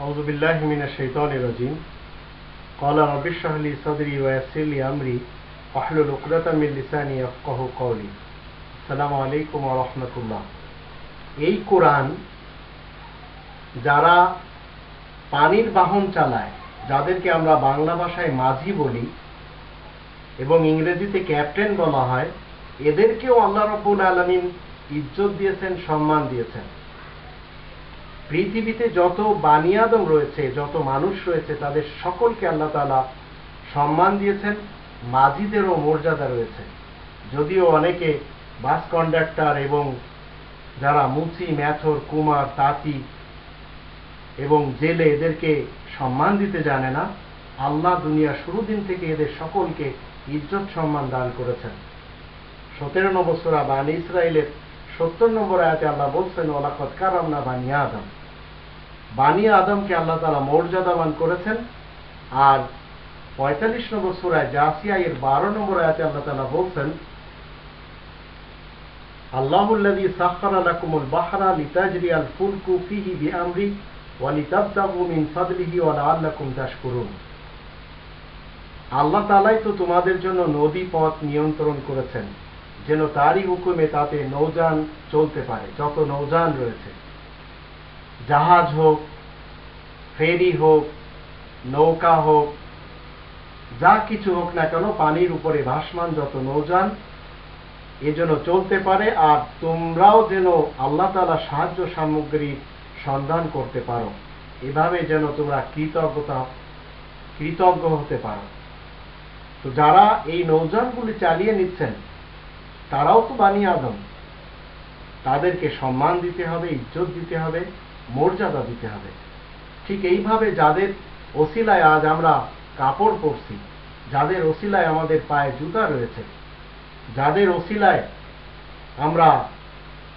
أعوذ بالله من الشيطان الرجيم قال رب اشرح لي صدري ويسر لي أمري واحلل عقدة من لساني يفقه قولي السلام عليكم ورحمة الله এই কোরআন যারা পানির বাহন চালায় যাদেরকে আমরা বাংলা ভাষায় মাঝি বলি এবং ইংরেজিতে ক্যাপ্টেন বলা হয় এদেরকেও আল্লাহ রব্বুল আলমিন ইজ্জত দিয়েছেন সম্মান দিয়েছেন পৃথিবীতে যত বানিয়াদম রয়েছে, যত মানুষ রয়েছে, তাদের সকলকে আল্লাহ তালা সম্মান দিয়েছেন মাঝিদেরও মর্যাদা রয়েছে। যদিও অনেকে বাস কন্ডাক্টর এবং যারা মুচি, ম্যাথর, কুমার, তাঁতি এবং জেলে এদেরকে সম্মান দিতে জানে না, আল্লাহ দুনিয়া শুরু দিন থেকে এদের সকলকে ইজ্জত সম্মান দান করেছেন। সতেরো নম্বর সোরা বানি ইসরায়েলের সত্তর নম্বর আয়াতে আল্লাহ বলছেন ওলাকত কারামনা বানিয়া আদম। বানিয়া আদমকে আল্লাহ তালা মর্যাদাবান করেছেন। আর পঁয়তাল্লিশ নম্বর সুরায় জাসিয়া এর বারো নম্বর আয়াতে আল্লাহ তালা বলছেন আল্লাহুল্লাযী সাখখারা লাকুমুল বাহরা ফুলকু ফিহি ওয়া লিতাবতাগু মিন ফাদলিহি ওয়া লাআল্লাকুম তাশকুরুন। আল্লাহ তালাই তো তোমাদের জন্য নদী পথ নিয়ন্ত্রণ করেছেন, যেন তারই হুকুমে তাতে নৌযান চলতে পারে, যত নৌযান রয়েছে। জাহাজ হোক, ফেরি হোক, নৌকা হোক, যা কিছু হোক না কেন পানির উপরে ভাসমান যত নৌযান এজন্য চলতে পারে আর তোমরাও যেন আল্লাহ তালা সাহায্য সামগ্রী সন্ধান করতে পারো। এভাবে যেন তোমরা কৃতজ্ঞতা, কৃতজ্ঞ হতে পারো। তো যারা এই নৌযানগুলি চালিয়ে নিচ্ছেন, তারাও তো বানিয়ে আদম। তাদেরকে সম্মান দিতে হবে, ইজ্জত দিতে হবে। মর্যাদা দিতে হবে। ঠিক এইভাবে যাদের ওসিলায় আজ আমরা কাপড় পরছি, যাদের ওসিলায় আমাদের পায়ে জুতা রয়েছে, যাদের ওসিলায় আমরা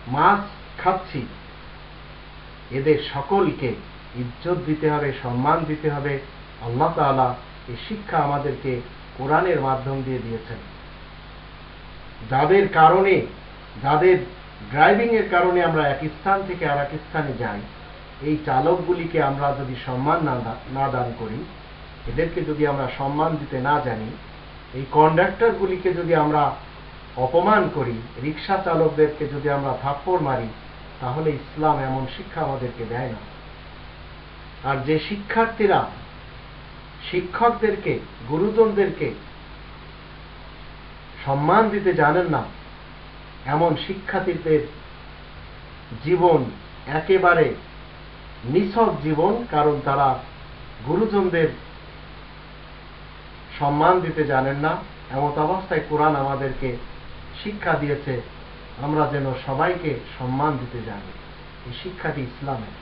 মাছ খাচ্ছি, এদের সকলকে ইজ্জত দিতে হবে, সম্মান দিতে হবে। আল্লাহ তাআলা এই শিক্ষা আমাদেরকে কোরআনের মাধ্যম দিয়ে দিয়েছেন। যাদের কারণে, যাদের ড্রাইভিং এর কারণে আমরা এক স্থান থেকে আর এক স্থানে যাই। এই চালকগুলিকে আমরা যদি সম্মান না দান করি, এদেরকে যদি আমরা সম্মান দিতে না জানি, এই কন্ডাক্টরগুলিকে যদি আমরা অপমান করি রিক্সা চালকদেরকে যদি আমরা থাপ্পড় মারি, তাহলে ইসলাম এমন শিক্ষা আমাদেরকে দেয় না। আর যে শিক্ষার্থীরা শিক্ষকদেরকে, গুরুজনদেরকে সম্মান দিতে জানেন না এমন শিক্ষার্থীদের জীবন একেবারে নিছক জীবন, কারণ তারা গুরুজনদের সম্মান দিতে জানেন না। এমত অবস্থায় কোরআন আমাদেরকে শিক্ষা দিয়েছে, আমরা যেন সবাইকে সম্মান দিতে জানি। এই শিক্ষাটি ইসলামের।